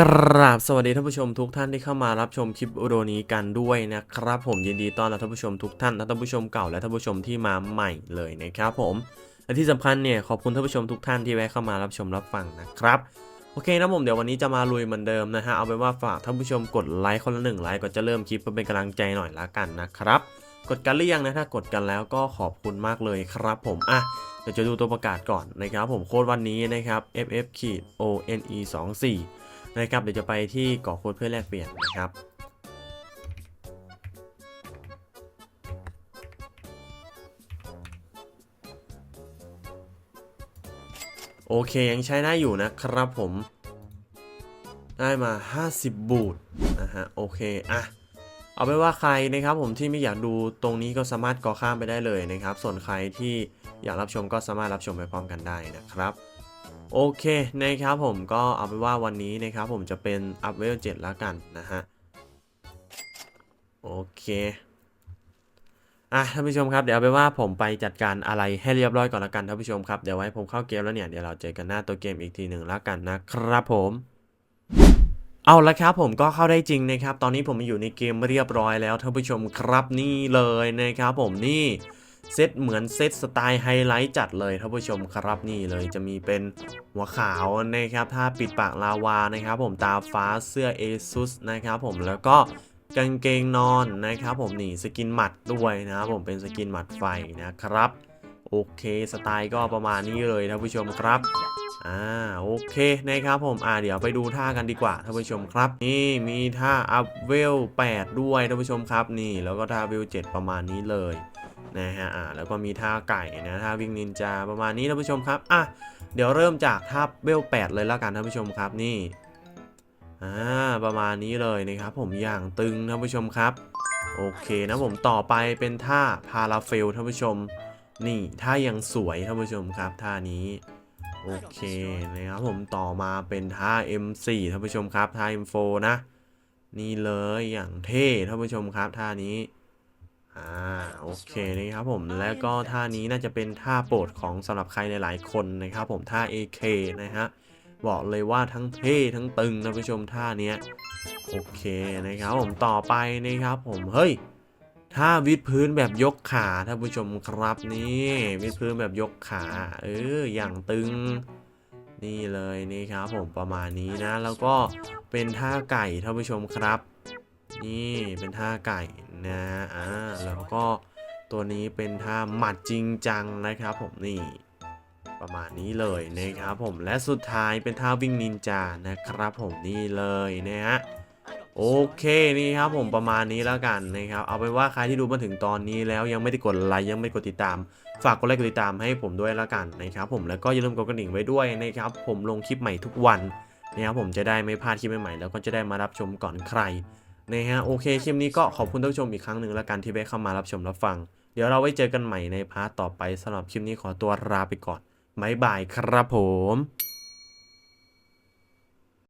กราบสวัสดีท่านผู้ชมทุกท่านที่เข้ามารับชมคลิปวิดีโอนี้กันด้วยนะครับผมยินดีต้อนรับท่านผู้ชมทุกท่านท่านผู้ชมเก่าและท่านผู้ชมที่มาใหม่เลยนะครับผมและที่สำคัญเนี่ยขอบคุณท่านผู้ชมทุกท่านที่แวะเข้ามารับชมรับฟังนะครับโอเคนะผมเดี๋ยววันนี้จะมาลุยเหมือนเดิมนะฮะเอาเป็นว่าฝากท่านผู้ชมกดไลค์คนละหนึ่งไลค์ก่อนจะเริ่มคลิปเพื่อเป็นกำลังใจหน่อยละกันนะครับกดกันหรือยังนะถ้ากดกันแล้วก็ขอบคุณมากเลยครับผมอะเดี๋ยวจะดูตัวประกาศก่อนนะครับผมโค้ดวันนี้นะครับ ff ขีด one 24 นะครับเดี๋ยวจะไปที่กรอโค้ดเพื่อแลกเปลี่ยนนะครับโอเคยังใช้ได้อยู่นะครับผม ได้มา 50 บูทนะฮะโอเคอะเอาไปว่าใครนะครับผมที่ไม่อยากดูตรงนี้ก็สามารถกอข้ามไปได้เลยนะครับ ส่วนใครที่อยากรับชมก็สามารถรับชมไปพร้อมกันได้นะครับ โอเคนะครับผมก็เอาไปนว่าวันนี้นะครับผมจะเป็นอัพเวล7แล้วกันนะฮะ โอเคอะท่านผู้ชมครับเดี๋ยวเอาไปนว่าผมไปจัดการอะไรให้เรียบร้อยก่อนละกันท่านผู้ชมครับเดี๋ยวไว้ผมเข้าเกมแล้วเนี่ยเดี๋ยวเราเจอกันหน้าตัวเกมอีกทีหนึ่งล้วกันนะครับผมเอาละครับผมก็เข้าได้จริงนะครับ ตอนนี้ผมอยู่ในเกมเรียบร้อยแล้วท่านผู้ชมครับนี่เลยนะครับผมนี่ เซตเหมือนเซตสไตล์ไฮไลท์จัดเลยท่านผู้ชมครับนี่เลยจะมีเป็นหัวขาวนะครับถ้าปิดปากลาวานะครับผมตาฟ้าเสื้อ ASUS นะครับผมแล้วก็กางเกงนอนนะครับผมนี่สกินหมัดด้วยนะครับผมเป็นสกินหมัดไฟนะครับโอเคสไตล์ก็ประมาณนี้เลยท่านผู้ชมครับอ่าโอเคนะครับผมอ่าเดี๋ยวไปดูท่ากันดีกว่าท่านผู้ชมครับ นี่มีท่าอัพเวล8ด้วยท่านผู้ชมครับนี่แล้วก็ท่าเวล7ประมาณนี้เลย นะฮะอ่าแล้วก็มีท่าไก่นะท่าวิ่งนินจาประมาณนี้ท่านผู้ชมครับอะเดี๋ยวเริ่มจากท่าเวล8เลยแล้วกันท่านผู้ชมครับนี่อ่าประมาณนี้เลยนะครับผมอย่างตึงท่านผู้ชมครับ โอเคนะผมต่อไปเป็นท่าพาราเฟลท่านผู้ชม นี่ท่ายังสวยท่านผู้ชมครับท่านี้โอเคนะครับผมต่อมาเป็นท่า M4 ท่านผู้ชมครับท่า M4 นะ นี่เลยอย่างเท่ท่านผู้ชมครับท่านี้ อ่าโอเคนะครับผมแล้วก็ท่านี้น่าจะเป็นท่าโปรดของสำหรับใครหลายๆคนนะครับผมท่า AK นะฮะบอกเลยว่าทั้งเท่ทั้งตึงท่านผู้ชมท่าเนี้ยโอเคนะครับผมต่อไปนะครับผมเฮ้ยถ้าวิดพื้นแบบยกขาท่านผู้ชมครับนี่วิดพื้นแบบยกขาเอออย่างตึงนี่เลยนี่ครับผมประมาณนี้นะ แล้วก็เป็นท่าไก่ท่านผู้ชมครับ นี่เป็นท่าไก่นะอ่า แล้วก็ตัวนี้เป็นท่าหมัดจริงจังนะครับผมนี่ประมาณนี้เลยนะครับผมและสุดท้ายเป็นท่าวิ่งนินจานะครับผมนี่เลยนะฮะโอเคนี่ครับผมประมาณนี้แล้วกันนะครับเอาเป็นว่าใครที่ดูมาถึงตอนนี้แล้วยังไม่ได้กดไลค์ยังไม่กดติดตาม ฝากกดไลค์กดติดตามให้ผมด้วยแล้วกันนะครับผมแล้วก็อย่าลืมกดกระดิ่งไว้ด้วยนะครับผมลงคลิปใหม่ทุกวันนะครับผมจะได้ไม่พลาดคลิปใหม่ๆแล้วก็จะได้มารับชมก่อนใคร นะฮะโอเคคลิปนี้ก็ขอบคุณท่านผู้ชมอีกครั้งหนึ่งแล้วกันที่แวะเข้ามารับชมรับฟัง เดี๋ยวเราไว้เจอกันใหม่ในพาร์ทต่อไปสำหรับคลิปนี้ขอตัวลาไปก่อนบ๊ายบายครับผม